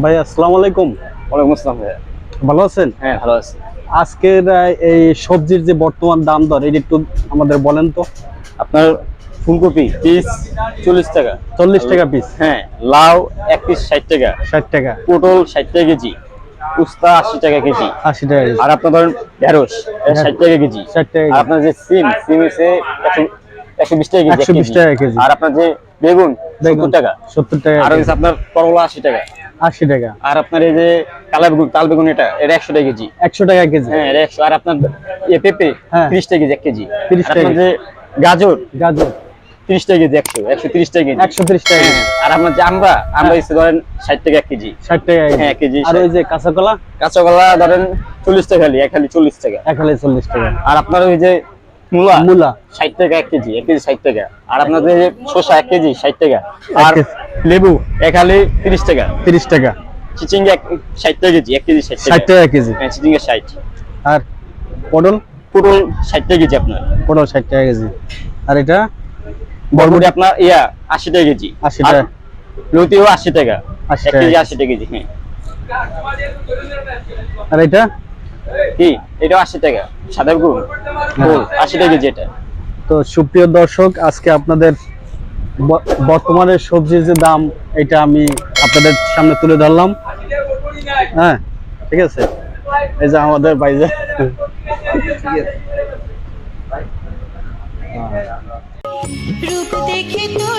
ভাই আসসালামু আলাইকুম। ওয়ালাইকুম আসসালাম ভাইয়া। ভালো আছেন? হ্যাঁ ভালো আছি। আজকের এই সবজির যে বর্তমান দাম দর এটা একটু আমাদের বলেন তো। আপনার ফুলকপি পিস চল্লিশ টাকা। চল্লিশ টাকা পিস হ্যাঁ লাউ এক পিস ষাট টাকা। ষাট টাকা। পটল ষাট টাকা কেজি। উস্তা আশি টাকা কেজি। আশি টাকা আর আপনার ধরেন ঢেঁড়স ষাট টাকা কেজি। ষাট টাকা আপনার যে সিম সিম হচ্ছে একশো একশো বিশ টাকা কেজি এক 120 টাকা কেজি। আর আপনার যে বেগুন সত্তর টাকা। সত্তর টাকা আর। আপনার করলা আশি টাকা। আশি টাকা। আর আপনার এই যে কালা বেগুন তাল বেগুন এটা এটা একশো টাকা কেজি। একশো টাকা কেজি। হ্যাঁ এটা একশো আর আপনার এ পেঁপে হ্যাঁ। তিরিশ টাকা কেজি এক কেজি। 30 আর আপনার টাকা। যে গাজর গাজর। তিরিশ টাকা কেজি একশো একশো তিরিশ টাকা কেজি। একশো তিরিশ টাকা কেজি। আর আপনার যে আমরা আমরা হচ্ছে ধরেন ষাট টাকা এক কেজি। ষাট টাকা হ্যাঁ, কেজি। আর ওই যে কাঁচা কলা? কাঁচা কলা ধরেন চল্লিশ টাকা খালি এক খালি চল্লিশ টাকা। এক হালি চল্লিশ টাকা। আর আপনার ওই যে মূলা? মূলা। ষাট টাকা এক কেজি এক কেজি ষাট টাকা। আর আপনার যে শসা এক কেজি ষাট টাকা। আর লেবু? এক হালি তিরিশ টাকা। তিরিশ টাকা। চিচিঙ্গা এক ষাট টাকা কেজি এক কেজি ষাট ষাট টাকা টাকা কেজি। হ্যাঁ চিচিঙ্গা ষাট। আর পটল? পটল ষাট টাকা কেজি আপনার। পটল ষাট টাকা কেজি। আর এটা? বরবটি আপনার ইয়া আশি টাকা কেজি। 80 টাকা। লতিও আশি টাকা। 80 কেজি আশি টাকা কেজি হ্যাঁ। আর এটা? কি? এটা আশি টাকা। সাদা গুড়? হ্যাঁ। আশি টাকা এটা তো সুপ্রিয় দর্শক আজকে আপনাদের ব- বর্তমানে সবজির যে দাম এটা আমি আপনাদের সামনে তুলে ধরলাম। হ্যাঁ ঠিক আছে? এই যে আমাদের বাইজে রূপ দেখে তোর